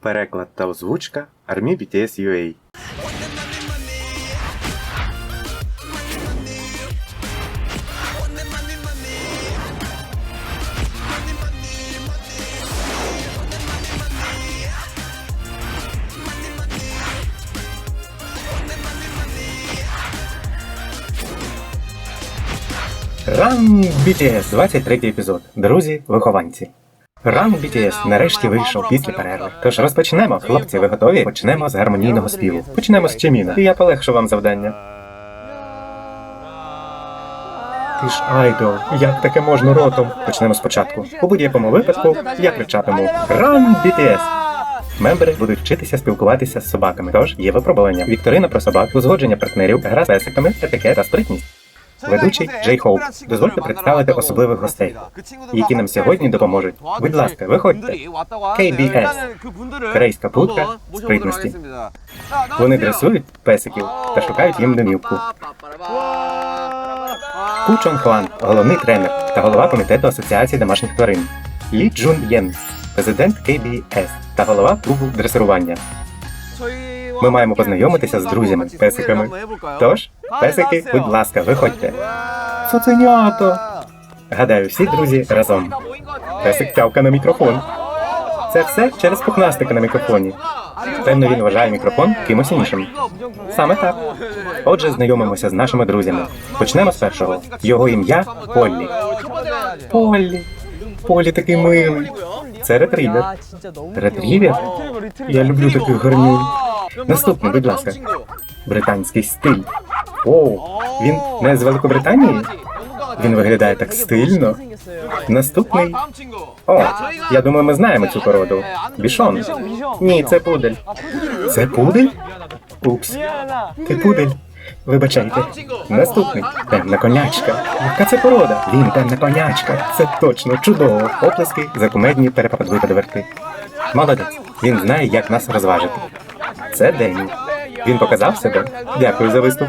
Переклад та озвучка Армі BTS UA. Ранг BTS, 23 епізод. Друзі, вихованці. Ранг BTS нарешті вийшов після перерви. Тож розпочнемо, хлопці, ви готові? Почнемо з гармонійного співу. Почнемо з Чиміна. І я полегшу вам завдання. Ти ж айдол, як таке можна ротом? Почнемо спочатку. У будь-якому випадку я кричатиму Ран BTS! Мембери будуть вчитися спілкуватися з собаками. Тож є випробування. Вікторина про собак, узгодження партнерів, гра з песиками, етикет та спритність. Ведучий Джей Хоуп. Дозвольте представити особливих гостей, які нам сьогодні допоможуть. Будь ласка, виходьте. KBS. Корейська плутка спритності. Вони дресують песиків та шукають їм домівку. Ку Чон Хван, головний тренер та голова комітету Асоціації домашніх тварин. Лі Джун Єн, президент KBS та голова клубу дресирування. Ми маємо познайомитися з друзями, песиками. Тож, песики, будь ласка, виходьте. Цуценято! Гадаю, всі друзі разом. Песик тявка на мікрофон. Це все через пухнастика на мікрофоні. Певно, він вважає мікрофон кимось іншим. Саме так. Отже, знайомимося з нашими друзями. Почнемо з першого. Його ім'я Поллі. Поллі. Полі такий милий. Це ретривер. Ретривер? Я люблю таких гарнюнь. Наступний, будь ласка. Британський стиль. О, він не з Великобританії? Він виглядає так стильно. Наступний. О, я думаю, ми знаємо цю породу. Бішон. Ні, це пудель. Це пудель? Упс. Ти пудель. Вибачайте. Наступний. Темна конячка. Яка це порода? Він темна конячка. Це точно чудово. Оплески за кумедні перепадвипадверки. Молодець. Він знає, як нас розважити. Це Дені. Він показав себе. Дякую за виступ.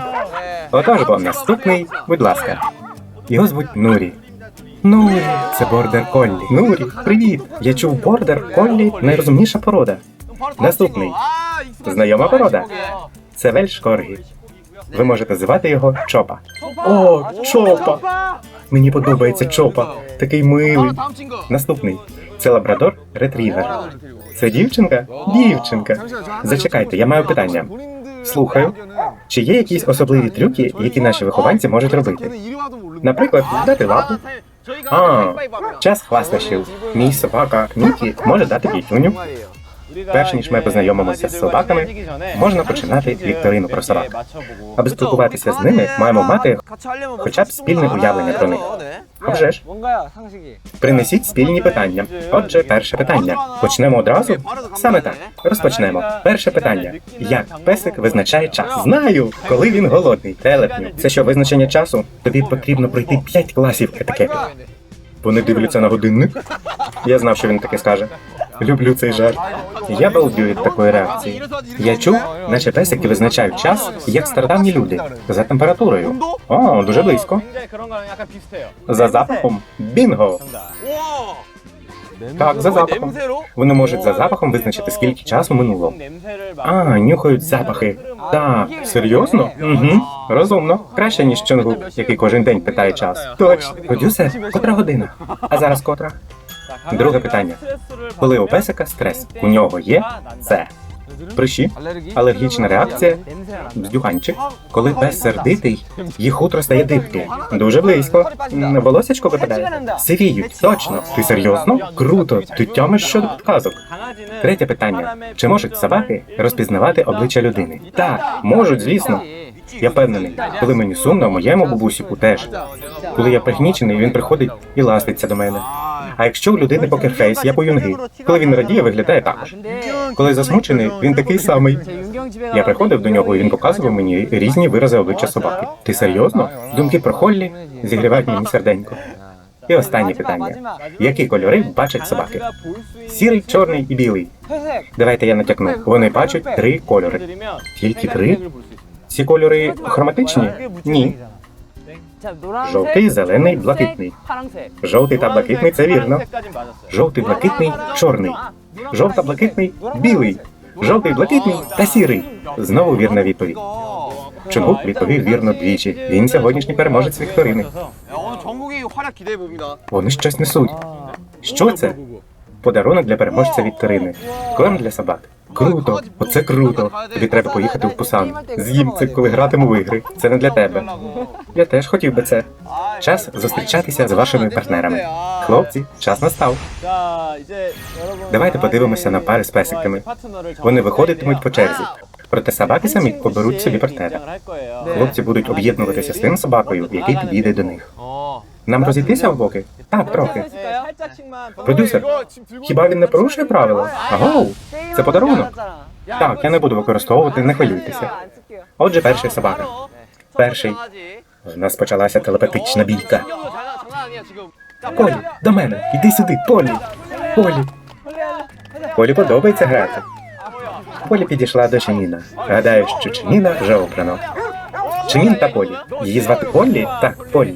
Отож бо наступний, будь ласка. Його звуть Нурі. Нурі, це бордер Коллі. Нурі, привіт! Я чув бордер Коллі найрозумніша порода. Наступний. Знайома порода. Це вельш Коргі. Ви можете звати його Чопа. О, Чопа! Мені подобається Чопа. Такий милий. Наступний. Це лабрадор Ретрівер. Це дівчинка? Дівчинка. Зачекайте, я маю питання. Слухаю. Чи є якісь особливі трюки, які наші вихованці можуть робити? Наприклад, дати лапу. А, час хвастощів. Мій собака Мікі може дати пітюню. Перш ніж ми познайомимося з собаками, можна починати вікторину про собак. Аби спілкуватися з ними, маємо мати хоча б спільне уявлення про них. А вже ж, Принесіть спільні питання. Отже, перше питання. Почнемо одразу? Саме так. Розпочнемо. Перше питання: як песик визначає час? Знаю, коли він голодний. Телепню. Це що визначення часу? Тобі потрібно пройти 5 класів етикету. Вони дивляться на годинник. Я знав, що він таке скаже. Люблю цей жарт. Я балдю від такої реакції. Я чув, наче песики визначають час, як стародавні люди, за температурою. О, дуже близько. За запахом. Бінго! Так, за запахом. Вони можуть за запахом визначити, скільки часу минуло. А, нюхають запахи. Так, серйозно? Угу. Розумно. Краще, ніж Чонгук, який кожен день питає час. Точно. Продюсер, котра година? А зараз котра? Друге питання. Коли у песика стрес, у нього є це. Прищі, алергічна реакція, бздюганчик. Коли пес сердитий, їх хутро стає дибки. Дуже близько. Волосячко випадає. Сивіють, точно. Ти серйозно? Круто. Ти тямиш щодо підказок. Третє питання: чи можуть собаки розпізнавати обличчя людини? Так, можуть, звісно. Я впевнений, коли мені сумно, моєму бабусіку теж. Коли я пригнічений, він приходить і ластиться до мене. А якщо у людини покерфейс, як у юнги, коли він радіє, виглядає також. Коли засмучений, він такий самий. Я приходив до нього, і він показував мені різні вирази обличчя собаки. Ти серйозно? Думки про Холлі зігрівають мені серденько. І останнє питання: які кольори бачать собаки? Сірий, чорний і білий. Давайте я натякну. Вони бачать три кольори. Тільки три? Ці кольори хроматичні? Ні. Жовтий, зелений, блакитний. Жовтий та блакитний це вірно. Жовтий, блакитний, чорний. Жовта, блакитний, білий. Жовтий, блакитний та сірий. Знову вірна відповідь. Чонгук відповів вірно двічі. Він сьогоднішній переможець вікторини. Вони щось несуть. Що це? Подарунок для переможця вікторини. Корм для собак. Круто, оце круто. Тобі треба поїхати в Пусан. З'їм це, коли гратиму в ігри. Це не для тебе. Я теж хотів би це. Час зустрічатися з вашими партнерами. Хлопці, час настав. Давайте подивимося на пари з песиками. Вони виходитимуть по черзі. Проте собаки самі оберуть собі партнера. Хлопці будуть об'єднуватися з тим собакою, який підійде до них. 어. Нам розійтися в боки? Так, трохи. Продюсер, Хіба він не порушує правила? Агоу, це подарунок. Так, я не буду використовувати, не хвилюйтеся. Отже, перший собака. Перший. В нас почалася телепатична бійка. Полі, до мене, іди сюди, Полі. Полі. Полі подобається грати. Полі підійшла до Чиміна. Гадаю, що Чиміна вже обрано. Чимін та Полі. Її звати Полі? Так, Полі.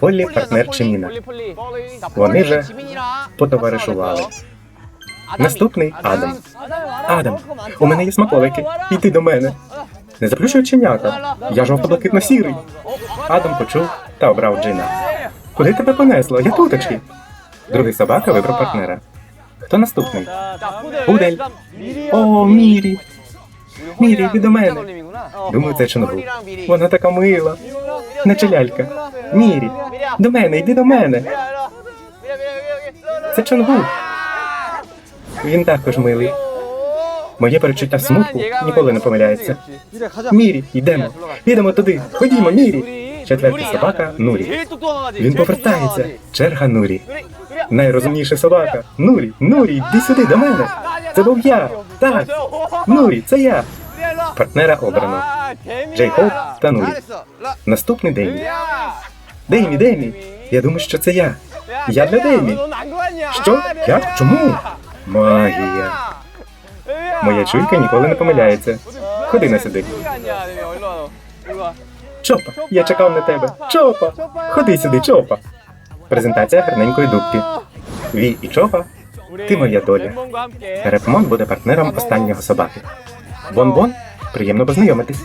Полі партнер Чиміна. Вони же потоваришували. Наступний Адам. Адам, у мене є смаколики. Йди до мене. Не заплющуй оченята. Я жовто-блакитно сірий. Адам почув та обрав Джина. Куди тебе понесло? Я туточки. Другий собака вибрав партнера. Хто наступний? Пудель. О, Мірі. Мірі, йди до мене. Думаю, це Чонгу. Вона така мила. Наче лялька. Мірі, до мене, йди до мене. Це Чонгу. Він також милий. Моє перечуття смутку ніколи не помиляється. Мірі, йдемо. Підемо туди. Ходімо, Мірі. Четвертий собака Нурі. Він повертається. Черга Нурі. Найрозумніша собака. Нурі, Нурі, йди сюди до мене. Це був я. Так. Нурі, це я. Партнера обрано. Джей Хоуп та Нурі. Наступний Деймі. Деймі, Деймі. Я думаю, що це я. Я для Деймі. Що? Як? Чому? Магія. Моя чуйка ніколи не помиляється. Ходи на сюди. Чопа, я чекав на тебе. Чопа! Ходи сюди, чопа. Презентація гарненької дубки. Ві і чопа. Ти моя доля. Репмон буде партнером останнього собаки. Бон-бон, приємно познайомитись.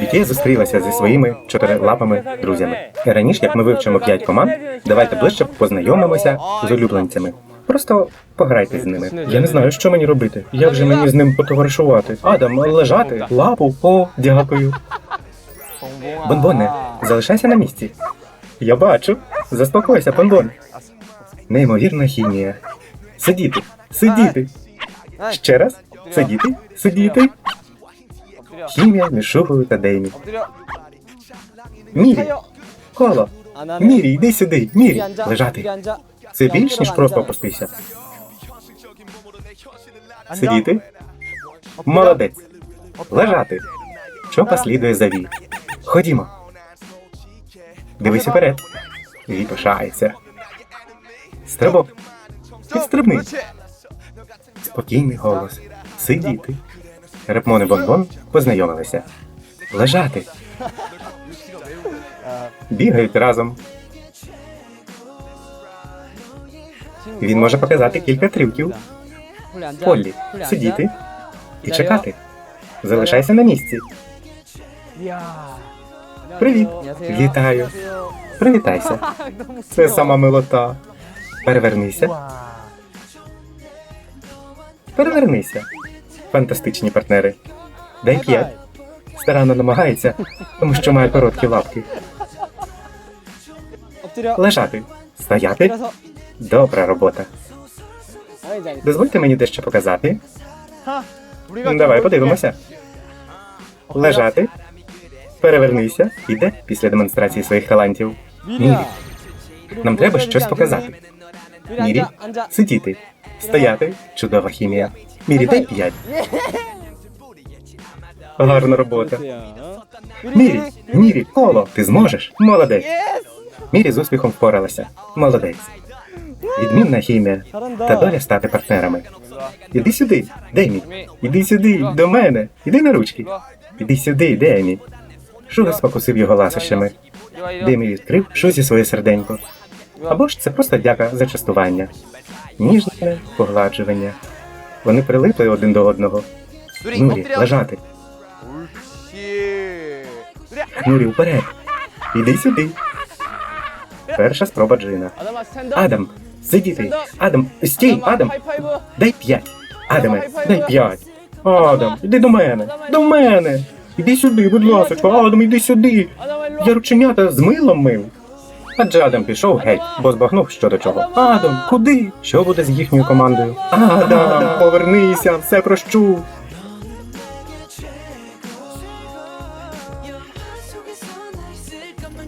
Бітє зустрілася зі своїми чотирилапими друзями. Раніше, як ми вивчимо п'ять команд, давайте ближче познайомимося з улюбленцями. Просто пограйте з ними. Я не знаю, що мені робити. Як же мені з ним потоваришувати? Адам, лежати, лапу, о, дякую. Бонбоне, залишайся на місці. Я бачу. Заспокойся, бонбон. Неймовірна хімія. Сидіти, сидіти. Ще раз. Сидіти, сидіти. Хімія між та Деймі. Мірі, коло. Мірі, йди сюди. Мірі, лежати. Це більш ніж просто опустися. Сидіти. Молодець. Лежати. Чопа слідує за Ві. Ходімо. Дивись уперед. Ві пишається. Стрибок. Підстрибни. Спокійний голос. Сидіти. Репмон і Бонбон познайомилися. Лежати. Бігають разом. Він може показати кілька трюків. Поллі, сидіти і чекати. Залишайся на місці. Привіт. Вітаю. Привітайся. Це сама милота. Перевернися. Перевернися. Фантастичні партнери. Дай п'ять. Старанно намагається, тому що має короткі лапки. Лежати. Стояти. Добра робота. Дозвольте мені дещо показати. Давай подивимося. Лежати. Перевернися. Іде після демонстрації своїх талантів. Мірі. Нам треба щось показати. Мірі. Сидіти. Стояти. Чудова хімія. Мірі, дай п'ять. Гарна робота. Мірі, Мірі, коло, ти зможеш? Молодець. Мірі з успіхом впоралася. Молодець. Відмінна хімія та доля стати партнерами. Іди сюди, Демі. Іди сюди, до мене. Іди на ручки. Іди сюди, Демі. Шуга спокусив його ласощами. Демі відкрив Шузі своє серденько. Або ж це просто дяка за частування. Ніжне погладжування. Вони прилипли один до одного. Нурі, лежати. Нурі, уперед. Іди сюди. Перша спроба Джина. Адам, сидіти. Адам, стій, Адам. Дай п'ять. Адаме, дай п'ять. Адам, іди до мене. До мене. Іди сюди, будь ласка, Адам, іди сюди. Я рученята з милом мив. Адже Адам пішов геть, бо збагнув що до чого. Адам, куди? Що буде з їхньою командою? Адам, повернися, все прощу.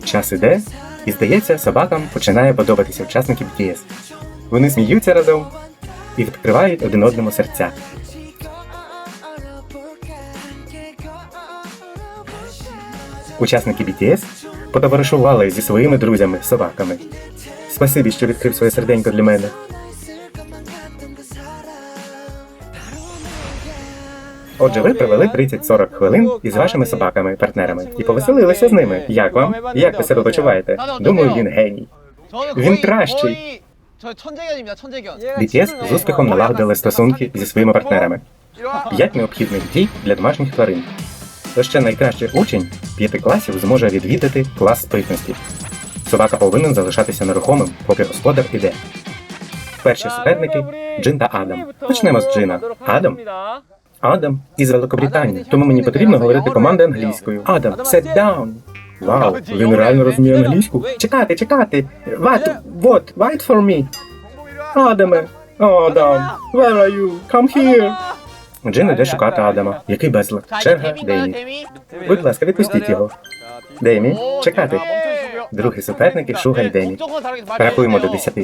Час іде, і здається, собакам починає подобатися учасники BTS. Вони сміються разом і відкривають один одному серця. Учасники BTS Потоваришували зі своїми друзями, собаками. Спасибі, що відкрив своє серденько для мене. Отже, ви провели 30-40 хвилин із вашими собаками-партнерами і повеселилися з ними. Як вам? Як ви себе почуваєте? Думаю, він геній. Він кращий. BTS з успіхом налагодили стосунки зі своїми партнерами. П'ять необхідних дій для домашніх тварин. То ще найкращий учень п'яти класів зможе відвідати клас спритності. Собака повинен залишатися нерухомим, поки господар іде. Перші суперники Джин та Адам. Почнемо з Джина. Адам. Адам із Великобританії, тому мені потрібно говорити команди англійською. Адам, sit down. Вау, він реально розуміє англійську. Чекати, чекати. What, what, wait for me. Адаме. Адам, where are you? Come here. Джин іде шукати Адама. Який безлад. Черга Деймі. Будь ласка, відпустіть його. Деймі, чекати. Другий суперник Шугай Демі. Рахуємо до 10.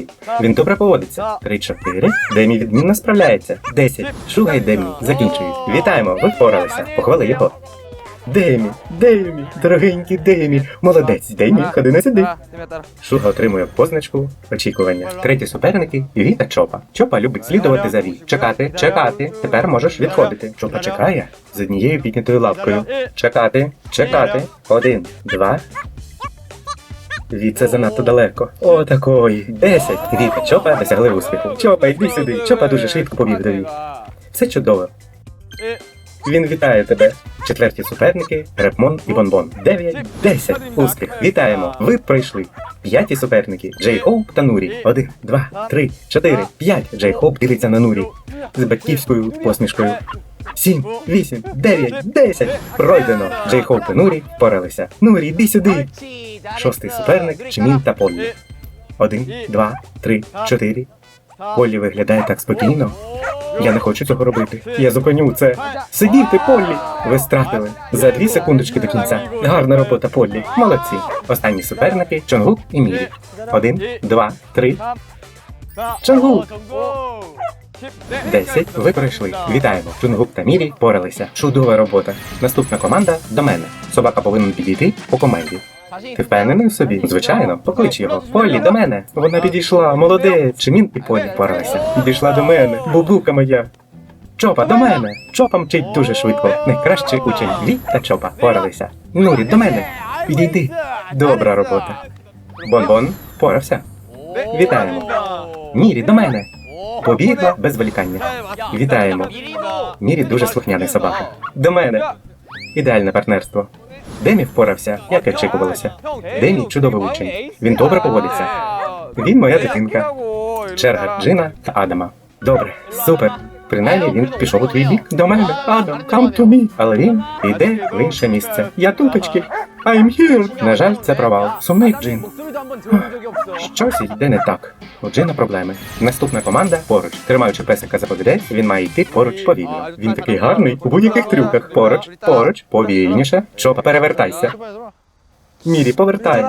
Він добре поводиться. 3-4. Демі відмінно справляється. 10. Шуга і Демі закінчують. Вітаємо, ви впоралися. Похвали його. Демі, Демі, дорогенький Демі. Молодець, Демі, ходи не сиди. Шуга отримує позначку очікування. Треті суперники Ві та Чопа. Чопа любить слідувати за Ві. Чекати, чекати. Тепер можеш відходити. Чопа чекає з однією піднятою лапкою. Чекати, чекати. Один, два. Ві, це занадто далеко. О, такої. Десять. Ві та Чопа досягли успіху. Чопа, йди сюди. Чопа дуже швидко побіг до Ві. Все чудово. Він вітає тебе. Четверті суперники Репмон і Бонбон. 9, 10. Успіх. Вітаємо. Ви пройшли. П'яті суперники Джей Хоуп та Нурі. 1, 2, 3, 4, 5. Джей Хоуп дивиться на Нурі. З батьківською посмішкою. 7, 8, 9, 10. Пройдено. Джей Хоуп і Нурі впоралися. Нурі, йди сюди. Шостий суперник Чмін та Поллі. 1, 2, 3, 4. Поллі виглядає так спокійно. Я не хочу цього робити. Я зупиню це. Сидіти, Поллі! Ви стратили. За дві секундочки до кінця. Гарна робота, Поллі. Молодці. Останні суперники Чонгук і Мірі. Один, два, три, Чонгук. десять. Ви пройшли. Вітаємо. Чонгук та Мірі поралися. Чудова робота. Наступна команда до мене. Собака повинен підійти по команді. Ти впевнений в собі? Звичайно, поклич його. Полі, до мене. Вона підійшла, молодець. Чимін і Полі впоралися. Підійшла до мене. Бубука моя. Чопа, до мене. Чопа мчить дуже швидко. Найкращий учень Ві та Чопа впоралися. Нурі, до мене. Підійди. Добра робота. Бон-бон впорався. Вітаємо. Мірі, до мене. Побігла без зволікання. Вітаємо. Мірі дуже слухняний собака. До мене. Ідеальне партнерство. Демі впорався, як і очікувалося. Демі чудовий учень. Він добре поводиться. Він моя дитинка. Черга Джина та Адама. Добре, супер. Принаймні він пішов у твій бік до мене. Адам, come to me. Але він йде в інше місце. Я туточки. I'm here. На жаль, це провал. Сумний Джин. 목소리도 한번 들어본 적이 없어 Щось йде не так. У Джина проблеми. Наступна команда поруч. Тримаючи песика за повідець, він має йти поруч повільно. Він такий гарний у будь-яких трюках. Поруч, поруч, повільніше. Чопа, перевертайся. Мірі, повертай.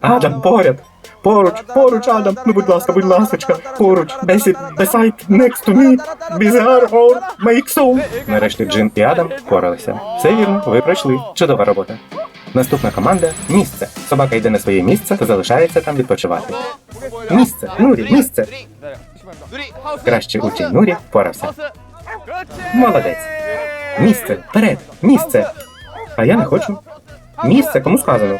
Адам, поряд. Поруч, поруч, Адам, ну будь ласка, будь ласка, поруч, бесід, бесайт, next to me, bizarre or make so. Нарешті Джин і Адам впоралися. Все вірно, ви пройшли. Чудова робота. Наступна команда місце. Собака йде на своє місце та залишається там відпочивати. Місце, Нурі, місце. Кращий учень Нурі впорався. Молодець. Місце, вперед, місце. А я не хочу. Місце, кому сказано.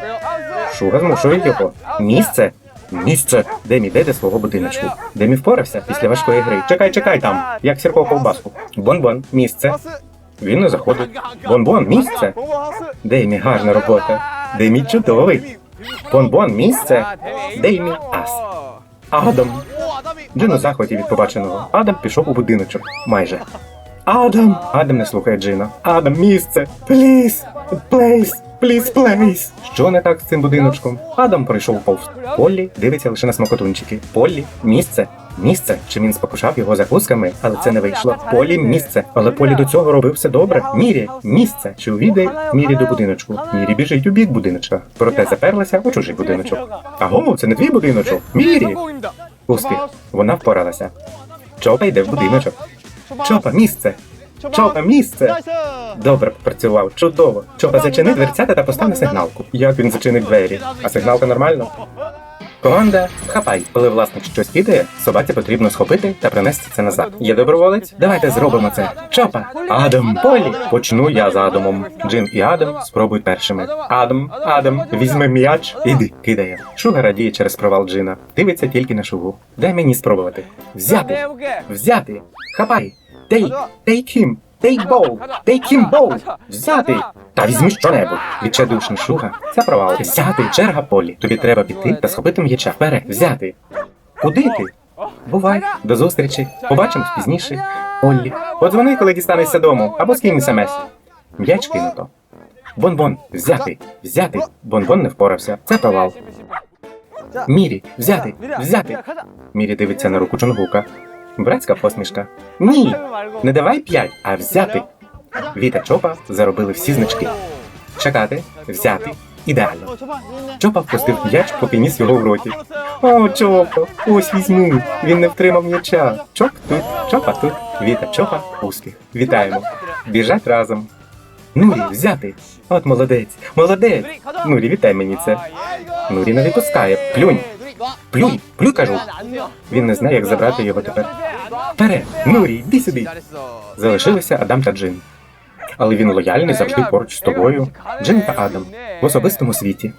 Шуга змушує його. Місце. Місце, де мій свого будиночку, Демі впорався після важкої гри. Чекай, чекай там, як сірко ковбаску. Бон-бон, місце. Він не заходить. Бон-бон, місце. Де гарна робота. Демій чудовий. Бон-бон, місце. Де ас. Адам. Джин у захваті від побаченого. Адам пішов у будиночок. Майже. Адам. Адам не слухає Джина. Адам, місце. Пліс. Плейс. Пліс плейс. Що не так з цим будиночком? Адам пройшов повз. Поллі дивиться лише на смокотунчики. Поллі місце. Місце, Чи він спокушав його закусками, але це не вийшло. Полі місце. Але полі до цього робив все добре. Мірі місце. Чи увійде мірі до будиночку? Мірі біжить у бік будиночка, проте заперлася у чужий будиночок. А Аго, це не твій будиночок. Мірі успіх. Вона впоралася. Чопа йде в будиночок. Чопа місце. Чопа, місце! Добре попрацював, чудово. Чопа, зачини дверцята та постав сигналку. Як він зачинить двері? А сигналка нормально? Команда, хапай, коли власник щось кидає, собаці потрібно схопити та принести це назад. Є доброволець? Давайте зробимо це. Чопа, Адам, Полі. Почну я з Адамом. Джин і Адам спробують першими. Адам, Адам, візьми м'яч. Іди, кидає. Шуга радіє через провал Джина. Дивиться тільки на шугу. Дай мені спробувати. Взяти, взяти, хапай. Take! Take him! Take ball! Take him ball! Взяти! Та візьми щонебудь! Відчайдушний шуга. Це провал. Взяти! Черга полі. Тобі треба піти та схопити м'яча. Вперед! Взяти! Куди ти? Бувай! До зустрічі! Побачимось пізніше. Оллі. Подзвони, коли дістанешся дому, або скинь смс. М'яч кинуто. Бон-бон, взяти, взяти. Бон-бон не впорався. Це провал. Мірі, взяти, взяти. Мірі дивиться на руку Чонгука. Братська посмішка. Ні. Не давай п'ять, а взяти. Віта Чопа заробили всі значки. Чекати, взяти. Ідеально. Чопа впустив м'яч, попініс його в роті. О, Чопа, ось візьму. Він не втримав м'яча. Чоп тут, чопа тут. Віта Чопа, успіх. Вітаємо. Біжать разом. Нурі, взяти. От молодець. Молодець. Нурі, вітай мені це. Нурі не випускає. Плюнь. Плюй, плюй, кажу. Він не знає, як забрати його тепер. Пере, Нурі, йди сюди. Залишилися Адам та Джин. Але він лояльний завжди поруч з тобою. Джин та Адам в особистому світі.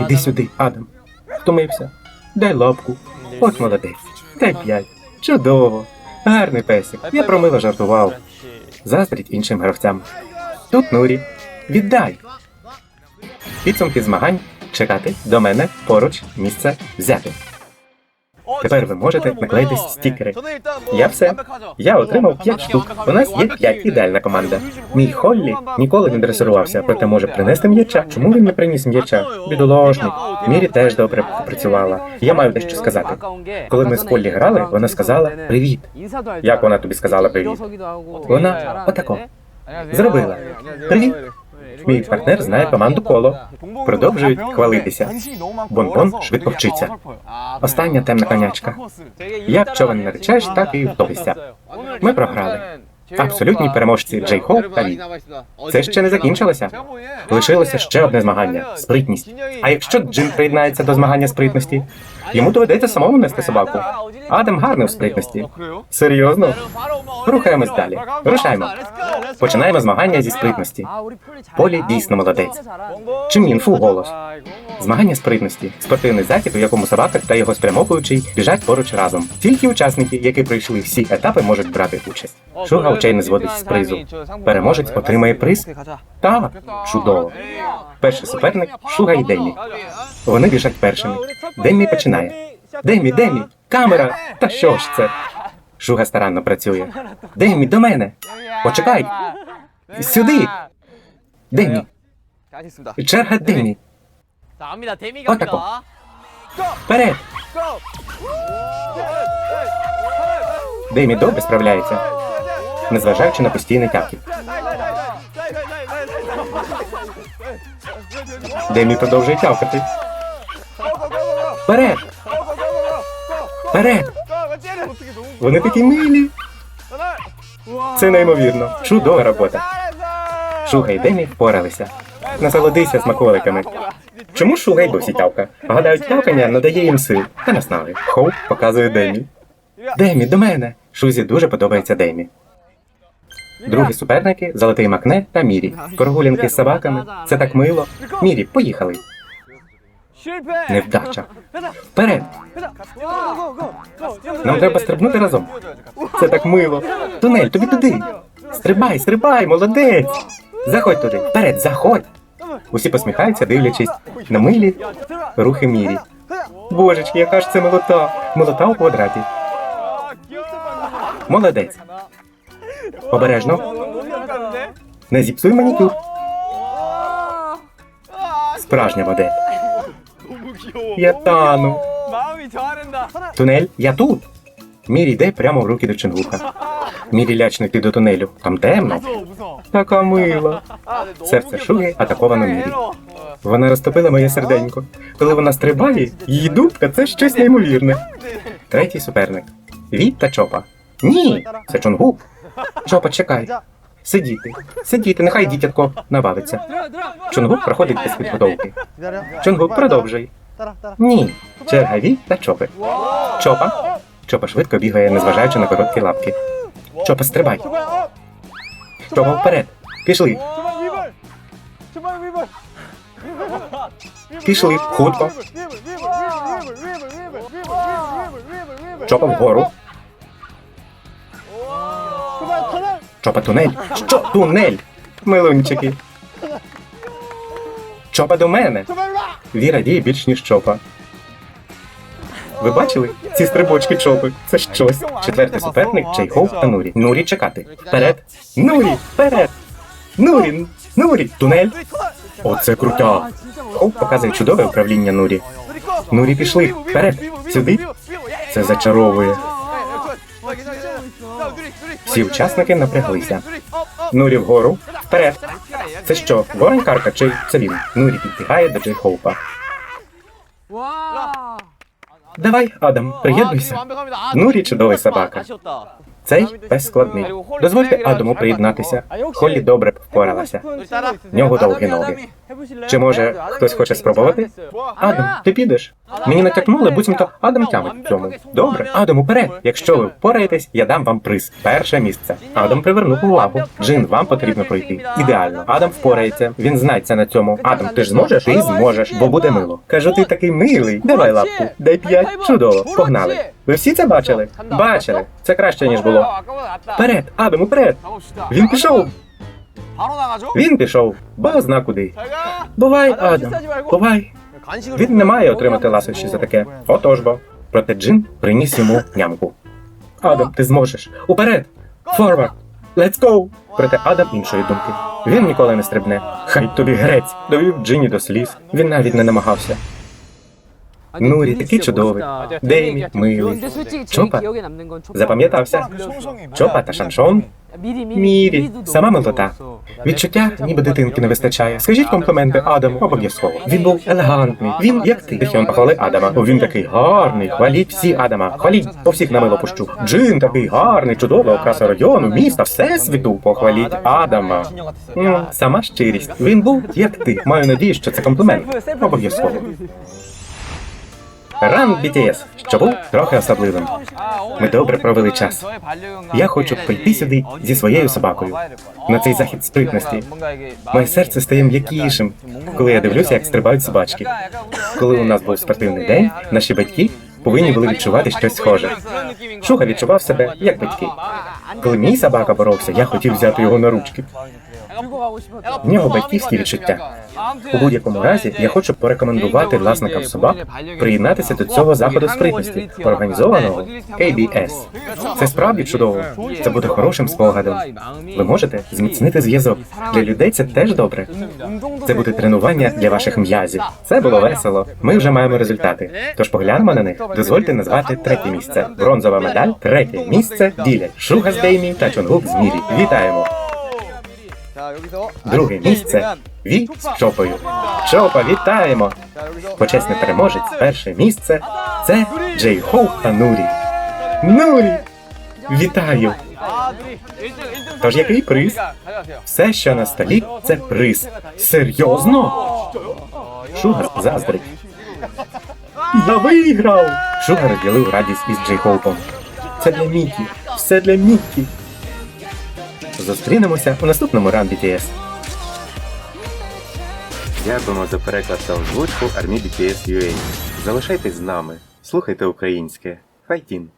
Іди сюди, Адам. Втомився. Дай лапку. От молодець. Дай п'ять. Чудово. Гарний песик. Я промило жартував. Заздріть іншим гравцям. Тут Нурі. Віддай. Підсумки змагань. Чекати до мене поруч місце взяти. Тепер ви можете наклеїти стікери. Я все. Я отримав 5 штук. У нас є 5 ідеальна команда. Мій Холлі ніколи не дресирувався, проте може принести м'яча. Чому він не приніс м'яча? Бідолашник. Мірі теж добре працювала. Я маю дещо сказати. Коли ми з Поллі грали, вона сказала привіт. Як вона тобі сказала привіт? Вона отако. Зробила. Привіт. Мій партнер знає команду коло. Продовжують хвалитися. Бонбон -бон швидко вчиться. Остання темна конячка. Як човен наречеш, так і втопишся. Ми програли. Абсолютні переможці Джей Хоу та Ві. Це ще не закінчилося. Лишилося ще одне змагання спритність. А якщо Джин приєднається до змагання спритності, йому доведеться самому нести собаку. Адам гарний у спритності. Серйозно? Рухаємось далі. Рушаймо. Починаємо змагання зі спритності. Полі дійсно молодець. Чим інфу голос. Змагання спритності спортивний захід, у якому собака та його спрямовуючий біжать поруч разом. Тільки учасники, які пройшли всі етапи, можуть брати участь. Шуга очей не зводить з призу. Переможець отримає приз. Так, чудово. Перший суперник Шуга і Демі. Вони біжать першими. Демі починає. Демі, Демі, камера! Та що ж це? Шуга старанно працює. Демі, до мене. Почекай. Сюди. Демі. Черга Демі. Отако. Вперед! Демі добре справляється незважаючи на постійний тякіт. Демі продовжує тявкати. Вперед! Вперед! Вони такі милі. Це неймовірно. Чудова робота. Шуга і Демі впоралися. Насолодися смаколиками. Чому Шуга й досі тявка? Гадають, тявкання надає їм сил та наснаги. Хоуп показує Демі. Демі, до мене. Шузі дуже подобається Демі. Другі суперники золотий Макне та Мірі. Прогулянки з собаками. Це так мило. Мірі, поїхали. Невдача. Вперед! Нам треба стрибнути разом. Це так мило. Тунель, тобі туди. Стрибай, стрибай, молодець. Заходь туди. Вперед, заходь. Усі посміхаються, дивлячись на милі рухи Мірі. Божечки, яка ж це молота. Молота у квадраті. Молодець. Обережно. Не зіпсуй манікюр. Справжня модель. Я тану. Тунель, я тут. Мірі йде прямо в руки до Чингуха. Мірі лячно йти до тунелю. Там темно. Така мила. Серце шуги атаковано мірі. Вона розтопила моє серденько. Коли вона стрибає, її дубка це щось неймовірне. Третій суперник. Віт та чопа. Ні, це Чонгук. Чопа, чекай. Сидіти, сидіти, нехай дітятко навалиться. Чунгук проходить без підготовки. Чунгук продовжуй. Ні. Чергові та чопи. Чопа. Чопа швидко бігає, незважаючи на короткі лапки. Чопа стрибай. Чопа вперед. Пішли. Пішли. Хутко. Чопа вгору. Чопа тунель. Що тунель? Милунчики. Чопа до мене. Віра діє більш ніж чопа. Ви бачили? Ці стрибочки чопи. Це щось. Четвертий суперник Хоуп та Нурі. Нурі чекати. Вперед. Нурі, вперед. Нурі, Нурі, тунель. Оце крута. Хоуп показує чудове управління Нурі. Нурі пішли. Вперед. Сюди. Це зачаровує. Всі учасники напряглися. Нурі вгору. Вперед. Це що, ворон карка чи це він? Нурі підбігає до Джей Хоупа. Давай, Адам, приєднуйся. Нурі чудовий собака. Цей пес складний. Дозвольте Адаму приєднатися. Холлі добре впоралася. В нього довгі ноги. Чи може хтось хоче спробувати? Адам, ти підеш? Мені натякнули, буцімто Адам тямить в цьому. Добре, Адам, уперед. Якщо ви впораєтесь, я дам вам приз. Перше місце. Адам привернув увагу. Джин, вам потрібно пройти. Ідеально. Адам впорається. Він знається на цьому. Адам, ти ж зможеш? Ти зможеш, бо буде мило. Кажу, ти такий милий. Давай лапку. Дай п'ять. Чудово. Погнали. Ви всі це бачили? Бачили. Це краще, ніж було. Вперед, Адам, уперед. Він пішов. 바로 나가죠? Він пішов. Бо зна куди. Бувай, Адам. Бувай. Він не має отримати ласощі за таке. Отож бо. Проте Джин приніс йому нямку. Адам, ти зможеш. Уперед! Форвард! Let's go! Проте Адам іншої думки. Він ніколи не стрибне. Хай тобі грець! Довів Джині до сліз. Він навіть не намагався. Нурі такий чудовий. Деймі, милий. 근데 솔직히 제일 초파. 기억에 남는 건 초파. Запам'ятався. Чопа та Шаншон. Мірі, сама милота. Відчуття, ніби дитинки не вистачає. Скажіть компліменти Адаму обов'язково. Він був елегантний. Він як ти Тихіон похвали Адама. Він такий гарний. Хваліть всі Адама. Хваліть по всіх на мило пущу. Джин такий гарний, чудовий, окраса району, міста, всесвіту. Похваліть Адама. Сама щирість. Він був як ти. Маю надію, що це комплімент. Обов'язково. Ран BTS, що був трохи особливим. Ми добре провели час. Я хочу прийти сюди зі своєю собакою на цей захід спритності. Моє серце стає м'якішим, коли я дивлюся, як стрибають собачки. Коли у нас був спортивний день, наші батьки повинні були відчувати щось схоже. Шуга відчував себе як батьки. Коли мій собака боровся, я хотів взяти його на ручки. В нього батьківські відчуття. У будь-якому разі я хочу порекомендувати власникам собак приєднатися до цього заходу спритності, організованого ABS. Це справді чудово. Це буде хорошим спогадом. Ви можете зміцнити зв'язок. Для людей це теж добре. Це буде тренування для ваших м'язів. Це було весело. Ми вже маємо результати. Тож поглянемо на них. Дозвольте назвати третє місце. Бронзова медаль, третє місце ділять Шуга з Деймі та Чонгук з Мірі. Вітаємо! 자 여기서 Друге місце Ві з Чопою. Чопа, вітаємо! Почесний переможець, перше місце це Джей Хоуп та Нурі. Нурі! Вітаю! Тож який приз? Все, що на столі, це приз. Серйозно? Шугар заздрить. Я виграв! Шугар розділив радість із Джей Хоупом. Це для Мікі. Все для Мікі. Зустрінемося у наступному ран BTS. Дякуємо за переклад та озвучку Армі BTS UA. Залишайтесь з нами. Слухайте українське. Файтін!